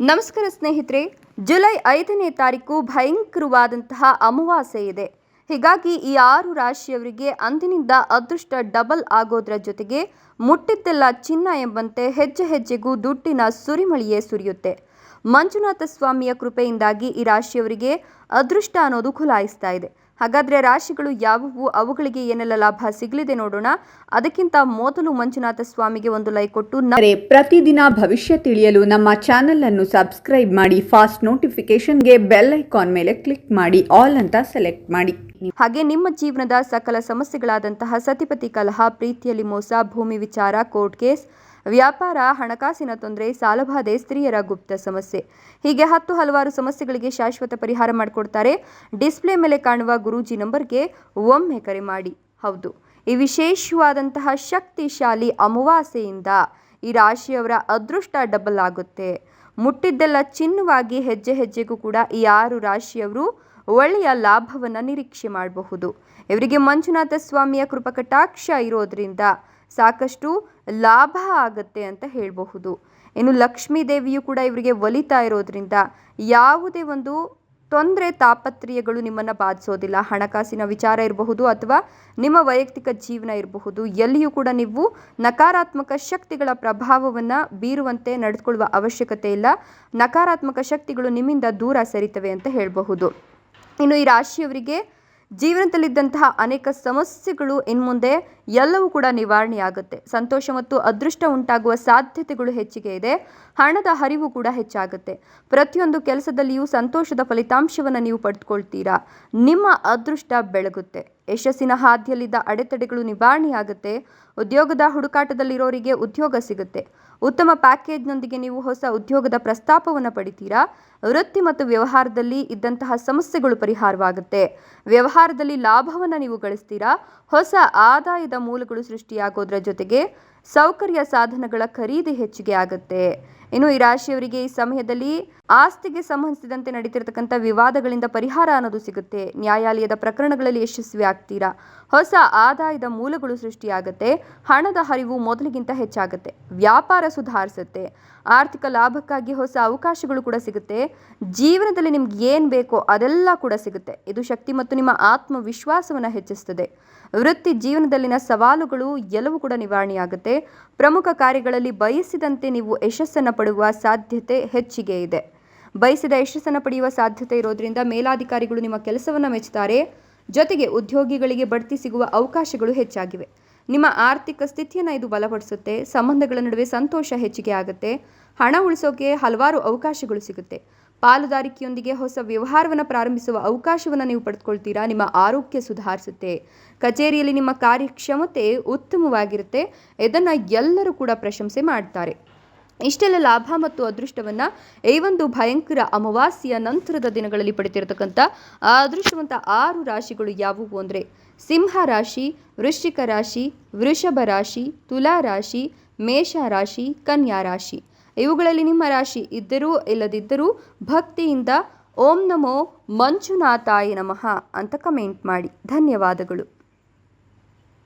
ನಮಸ್ಕಾರ ಸ್ನೇಹಿತರೆ, ಜುಲೈ ಐದನೇ ತಾರೀಕು ಭಯಂಕರವಾದಂತಹ ಅಮಾವಾಸ್ಯೆ ಇದೆ. ಹೀಗಾಗಿ ಈ ಆರು ರಾಶಿಯವರಿಗೆ ಅಂದಿನಿಂದ ಅದೃಷ್ಟ ಡಬಲ್ ಆಗೋದ್ರ ಜೊತೆಗೆ ಮುಟ್ಟಿದ್ದೆಲ್ಲ ಚಿನ್ನ ಎಂಬಂತೆ ಹೆಜ್ಜೆ ಹೆಜ್ಜೆಗೂ ದುಡ್ಡಿನ ಸುರಿಮಳಿಯೇ ಸುರಿಯುತ್ತೆ. ಮಂಜುನಾಥ ಸ್ವಾಮಿಯ ಕೃಪೆಯಿಂದಾಗಿ ಈ ರಾಶಿಯವರಿಗೆ ಅದೃಷ್ಟ ಅನ್ನೋದು ಖುಲಾಯಿಸ್ತಾ ಇದೆ. ಹಾಗಾದ್ರೆ ರಾಶಿಗಳು ಯಾವುವು? ಅವುಗಳಿಗೆ ಏನೆಲ್ಲ ಲಾಭ ಸಿಗಲಿದೆ ನೋಡೋಣ. ಅದಕ್ಕಿಂತ ಮೊದಲು ಮಂಜುನಾಥ ಸ್ವಾಮಿಗೆ ಒಂದು ಲೈಕ್ ಕೊಟ್ಟು ನಾವು ಪ್ರತಿದಿನ ಭವಿಷ್ಯ ತಿಳಿಯಲು ನಮ್ಮ ಚಾನೆಲ್ ಅನ್ನು ಸಬ್ಸ್ಕ್ರೈಬ್ ಮಾಡಿ ಫಾಸ್ಟ್ ನೋಟಿಫಿಕೇಶನ್ಗೆ ಬೆಲ್ ಐಕಾನ್ ಮೇಲೆ ಕ್ಲಿಕ್ ಮಾಡಿ ಆಲ್ ಅಂತ ಸೆಲೆಕ್ಟ್ ಮಾಡಿ. ಹಾಗೆ ನಿಮ್ಮ ಜೀವನದ ಸಕಲ ಸಮಸ್ಯೆಗಳಾದಂತಹ ಸತಿಪತಿ ಕಲಹ ಪ್ರೀತಿಯಲ್ಲಿ ಮೋಸ ಭೂಮಿ ವಿಚಾರ ಕೋರ್ಟ್ ಕೇಸ್ ವ್ಯಾಪಾರ, ಹಣಕಾಸಿನ ತೊಂದರೆ ಸಾಲಬಾಧೆ ಸ್ತ್ರೀಯರ ಗುಪ್ತ ಸಮಸ್ಯೆ. ಹೀಗೆ ಹತ್ತು ಹಲವಾರು ಸಮಸ್ಯೆಗಳಿಗೆ ಶಾಶ್ವತ ಪರಿಹಾರ ಮಾಡಿಕೊಡ್ತಾರೆ. ಡಿಸ್ಪ್ಲೇ ಮೇಲೆ ಕಾಣುವ ಗುರೂಜಿ ನಂಬರ್ಗೆ ಒಮ್ಮೆ ಕರೆ ಮಾಡಿ. ಹೌದು, ಈ ವಿಶೇಷವಾದಂತಹ ಶಕ್ತಿಶಾಲಿ ಅಮಾವಾಸ್ಯೆಯಿಂದ ಈ ರಾಶಿಯವರ ಅದೃಷ್ಟ ಡಬಲ್ ಆಗುತ್ತೆ. ಮುಟ್ಟಿದ್ದೆಲ್ಲ ಚಿನ್ನವಾಗಿ ಹೆಜ್ಜೆ ಹೆಜ್ಜೆಗೂ ಕೂಡ ಈ ಆರು ರಾಶಿಯವರು ಒಳ್ಳೆಯ ಲಾಭವನ್ನು ನಿರೀಕ್ಷೆ ಮಾಡಬಹುದು. ಇವರಿಗೆ ಮಂಜುನಾಥ ಸ್ವಾಮಿಯ ಕೃಪಕಟಾಕ್ಷ ಇರೋದ್ರಿಂದ ಸಾಕಷ್ಟು ಲಾಭ ಆಗತ್ತೆ ಅಂತ ಹೇಳಬಹುದು. ಇನ್ನು ಲಕ್ಷ್ಮೀ ದೇವಿಯು ಕೂಡ ಇವರಿಗೆ ಒಲಿತಾ ಇರೋದ್ರಿಂದ ಯಾವುದೇ ಒಂದು ತೊಂದರೆ ತಾಪತ್ರಯಗಳು ನಿಮ್ಮನ್ನು ಬಾಧಿಸೋದಿಲ್ಲ. ಹಣಕಾಸಿನ ವಿಚಾರ ಇರಬಹುದು ಅಥವಾ ನಿಮ್ಮ ವೈಯಕ್ತಿಕ ಜೀವನ ಇರಬಹುದು. ಎಲ್ಲಿಯೂ ಕೂಡ ನೀವು ನಕಾರಾತ್ಮಕ ಶಕ್ತಿಗಳ ಪ್ರಭಾವವನ್ನು ಬೀರುವಂತೆ ನಡೆದುಕೊಳ್ಳುವ ಅವಶ್ಯಕತೆ ಇಲ್ಲ. ನಕಾರಾತ್ಮಕ ಶಕ್ತಿಗಳು ನಿಮ್ಮಿಂದ ದೂರ ಸರಿತವೆ ಅಂತ ಹೇಳಬಹುದು. ಇನ್ನು ಈ ರಾಶಿಯವರಿಗೆ ಜೀವನದಲ್ಲಿದ್ದಂತಹ ಅನೇಕ ಸಮಸ್ಯೆಗಳು ಇನ್ಮುಂದೆ ಎಲ್ಲವೂ ಕೂಡ ನಿವಾರಣೆಯಾಗುತ್ತೆ. ಸಂತೋಷ ಮತ್ತು ಅದೃಷ್ಟ ಉಂಟಾಗುವ ಸಾಧ್ಯತೆಗಳು ಹೆಚ್ಚಿಗೆ ಇದೆ. ಹಣದ ಹರಿವು ಕೂಡ ಹೆಚ್ಚಾಗುತ್ತೆ. ಪ್ರತಿಯೊಂದು ಕೆಲಸದಲ್ಲಿಯೂ ಸಂತೋಷದ ಫಲಿತಾಂಶವನ್ನು ನೀವು ಪಡೆದುಕೊಳ್ತೀರಾ? ನಿಮ್ಮ ಅದೃಷ್ಟ ಬೆಳಗುತ್ತೆ. ಯಶಸ್ಸಿನ ಹಾದಿಯಲ್ಲಿದ್ದ ಅಡೆತಡೆಗಳು ನಿವಾರಣೆಯಾಗುತ್ತೆ. ಉದ್ಯೋಗದ ಹುಡುಕಾಟದಲ್ಲಿರೋರಿಗೆ ಉದ್ಯೋಗ ಸಿಗುತ್ತೆ. ಉತ್ತಮ ಪ್ಯಾಕೇಜ್ನೊಂದಿಗೆ ನೀವು ಹೊಸ ಉದ್ಯೋಗದ ಪ್ರಸ್ತಾಪವನ್ನು ಪಡಿತೀರಾ? ವೃತ್ತಿ ಮತ್ತು ವ್ಯವಹಾರದಲ್ಲಿ ಇದ್ದಂತಹ ಸಮಸ್ಯೆಗಳು ಪರಿಹಾರವಾಗುತ್ತೆ. ವ್ಯವಹಾರದಲ್ಲಿ ಲಾಭವನ್ನು ನೀವು ಗಳಿಸ್ತೀರಾ? ಹೊಸ ಆದಾಯದ ಮೂಲಗಳು ಸೃಷ್ಟಿಯಾಗೋದ್ರ ಜೊತೆಗೆ ಸೌಕರ್ಯ ಸಾಧನಗಳ ಖರೀದಿ ಹೆಚ್ಚಿಗೆ ಆಗುತ್ತೆ. ಇನ್ನು ಈ ರಾಶಿಯವರಿಗೆ ಈ ಸಮಯದಲ್ಲಿ ಆಸ್ತಿಗೆ ಸಂಬಂಧಿಸಿದಂತೆ ನಡೀತಿರ್ತಕ್ಕಂಥ ವಿವಾದಗಳಿಂದ ಪರಿಹಾರ ಅನ್ನೋದು ಸಿಗುತ್ತೆ. ನ್ಯಾಯಾಲಯದ ಪ್ರಕರಣಗಳಲ್ಲಿ ಯಶಸ್ವಿ ಆಗ್ತೀರಾ? ಹೊಸ ಆದಾಯದ ಮೂಲಗಳು ಸೃಷ್ಟಿಯಾಗುತ್ತೆ. ಹಣದ ಹರಿವು ಮೊದಲಿಗಿಂತ ಹೆಚ್ಚಾಗುತ್ತೆ. ವ್ಯಾಪಾರ ಸುಧಾರಿಸುತ್ತೆ. ಆರ್ಥಿಕ ಲಾಭಕ್ಕಾಗಿ ಹೊಸ ಅವಕಾಶಗಳು ಕೂಡ ಸಿಗುತ್ತೆ. ಜೀವನದಲ್ಲಿ ನಿಮ್ಗೆ ಏನು ಬೇಕೋ ಅದೆಲ್ಲ ಕೂಡ ಸಿಗುತ್ತೆ. ಇದು ಶಕ್ತಿ ಮತ್ತು ನಿಮ್ಮ ಆತ್ಮವಿಶ್ವಾಸವನ್ನು ಹೆಚ್ಚಿಸ್ತದೆ. ವೃತ್ತಿ ಜೀವನದಲ್ಲಿನ ಸವಾಲುಗಳು ಎಲ್ಲವೂ ಕೂಡ ನಿವಾರಣೆಯಾಗುತ್ತೆ. ಪ್ರಮುಖ ಕಾರ್ಯಗಳಲ್ಲಿ ಬಯಸಿದಂತೆ ನೀವು ಯಶಸ್ಸನ್ನು ಪಡೆಯುವ ಸಾಧ್ಯತೆ ಹೆಚ್ಚಿಗೆ ಇದೆ. ಬಯಸಿದ ಯಶಸ್ಸನ್ನು ಪಡೆಯುವ ಸಾಧ್ಯತೆ ಇರೋದ್ರಿಂದ ಮೇಲಾಧಿಕಾರಿಗಳು ನಿಮ್ಮ ಕೆಲಸವನ್ನು ಮೆಚ್ಚುತ್ತಾರೆ. ಜೊತೆಗೆ ಉದ್ಯೋಗಿಗಳಿಗೆ ಬಡ್ತಿ ಸಿಗುವ ಅವಕಾಶಗಳು ಹೆಚ್ಚಾಗಿವೆ. ನಿಮ್ಮ ಆರ್ಥಿಕ ಸ್ಥಿತಿಯನ್ನು ಇದು ಬಲಪಡಿಸುತ್ತೆ. ಸಂಬಂಧಗಳ ನಡುವೆ ಸಂತೋಷ ಹೆಚ್ಚಿಗೆ ಆಗುತ್ತೆ. ಹಣ ಉಳಿಸೋಕೆ ಹಲವಾರು ಅವಕಾಶಗಳು ಸಿಗುತ್ತೆ. ಪಾಲುದಾರಿಕೆಯೊಂದಿಗೆ ಹೊಸ ವ್ಯವಹಾರವನ್ನು ಪ್ರಾರಂಭಿಸುವ ಅವಕಾಶವನ್ನು ನೀವು ಪಡೆದುಕೊಳ್ತೀರಾ? ನಿಮ್ಮ ಆರೋಗ್ಯ ಸುಧಾರಿಸುತ್ತೆ. ಕಚೇರಿಯಲ್ಲಿ ನಿಮ್ಮ ಕಾರ್ಯಕ್ಷಮತೆ ಉತ್ತಮವಾಗಿರುತ್ತೆ. ಇದನ್ನು ಎಲ್ಲರೂ ಕೂಡ ಪ್ರಶಂಸೆ ಮಾಡ್ತಾರೆ. ಇಷ್ಟೆಲ್ಲ ಲಾಭ ಮತ್ತು ಅದೃಷ್ಟವನ್ನು ಈ ಒಂದು ಭಯಂಕರ ಅಮಾವಾಸ್ಯೆಯ ನಂತರದ ದಿನಗಳಲ್ಲಿ ಪಡೆದಿರತಕ್ಕಂಥ ಅದೃಷ್ಟವಂತ ಆರು ರಾಶಿಗಳು ಯಾವುವು ಅಂದರೆ ಸಿಂಹ ರಾಶಿ, ವೃಶ್ಚಿಕ ರಾಶಿ, ವೃಷಭ ರಾಶಿ, ತುಲಾ ರಾಶಿ, ಮೇಷ ರಾಶಿ, ಕನ್ಯಾ ರಾಶಿ. ಇವುಗಳಲ್ಲಿ ನಿಮ್ಮ ರಾಶಿ ಇದ್ದರೂ ಇಲ್ಲದಿದ್ದರೂ ಭಕ್ತಿಯಿಂದ ಓಂ ನಮೋ ಮಂಜುನಾಥಾಯ ನಮಃ ಅಂತ ಕಮೆಂಟ್ ಮಾಡಿ. ಧನ್ಯವಾದಗಳು.